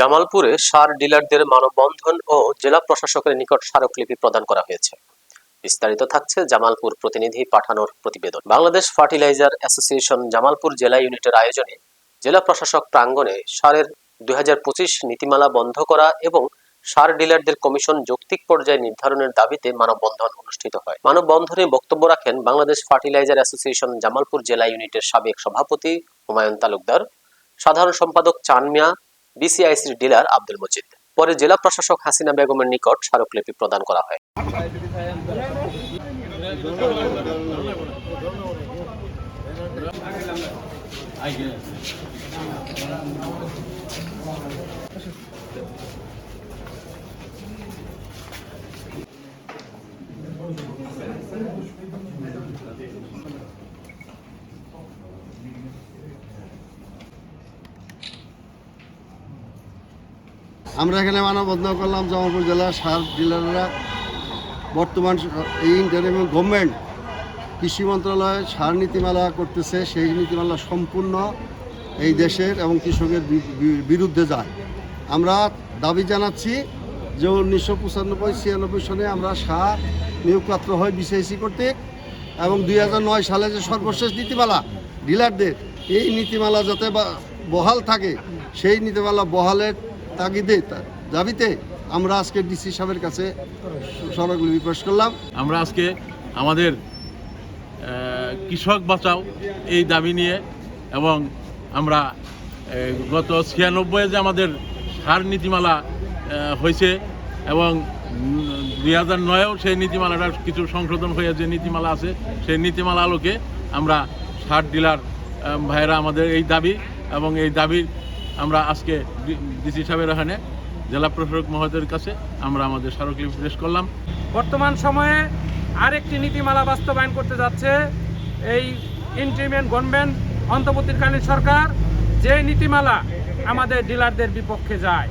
জামালপুরে সার ডিলারদের মানববন্ধন ও জেলা প্রশাসকের নিকট স্মারকলিপি প্রদান করা হয়েছে। বিস্তারিত থাকছে জামালপুর প্রতিনিধি পাঠানোর প্রতিবেদন। বাংলাদেশ ফার্টিলাইজার অ্যাসোসিয়েশন জামালপুর জেলা ইউনিটের আয়োজনে জেলা প্রশাসক প্রাঙ্গণে সারের দুই নীতিমালা বন্ধ করা এবং সার ডিলারদের কমিশন যৌক্তিক পর্যায়ে নির্ধারণের দাবিতে মানববন্ধন অনুষ্ঠিত হয়। মানববন্ধনে বক্তব্য রাখেন বাংলাদেশ ফার্টিলাইজার অ্যাসোসিয়েশন জামালপুর জেলা ইউনিটের সাবেক সভাপতি হুমায়ুন তালুকদার, সাধারণ সম্পাদক চান মিয়া বিসিআইসির ডিলার আব্দুল মজিদ। পরে জেলা প্রশাসক হাসিনা বেগমের নিকট স্মারকলিপি প্রদান করা হয়। আমরা এখানে মানববন্ধন করলাম জামালপুর জেলার সার ডিলাররা বর্তমান এই ইন্টারিম গভর্নমেন্ট কৃষি মন্ত্রণালয় সার নীতিমালা করতেছে, সেই নীতিমালা সম্পূর্ণ এই দেশের এবং কৃষকের বিরুদ্ধে যায়। আমরা দাবি জানাচ্ছি যে উনিশশো পঁচানব্বই, ছিয়ানব্বই সনে আমরা সার নিয়োগপাত্র হয় বিসিআইসি কর্তৃক এবং দুই নয় সালে যে সর্বশেষ নীতিমালা, ডিলারদের, এই নীতিমালা যাতে বহাল থাকে, সেই নীতিমালা বহালের তাগিদে দাবিতে আমরা আজকে ডিসি সাহেবের কাছে সড়কগুলি পেশ করলাম। আমরা আজকে আমাদের কৃষক বাঁচাও এই দাবি নিয়ে এবং আমরা গত ছিয়ানব্বই যে আমাদের সার নীতিমালা হয়েছে এবং দুই হাজার নয়েও সেই নীতিমালাটা কিছু সংশোধন হয়ে যে নীতিমালা আছে, সেই নীতিমালা আলোকে আমরা সার ডিলার ভাইয়েরা আমাদের এই দাবি এবং এই দাবির আমরা আজকে ডিসি সাহেবের ওখানে জেলা প্রশাসক মহোদয়ের কাছে আমরা আমাদের স্মারকলিপি পেশ করলাম। বর্তমান সময়ে আরেকটি নীতিমালা বাস্তবায়ন করতে যাচ্ছে এই ইন্ট্রিমেন্ট গভর্নমেন্ট অন্তর্বর্তীকালীন সরকার যে নীতিমালা আমাদের ডিলারদের বিপক্ষে যায়।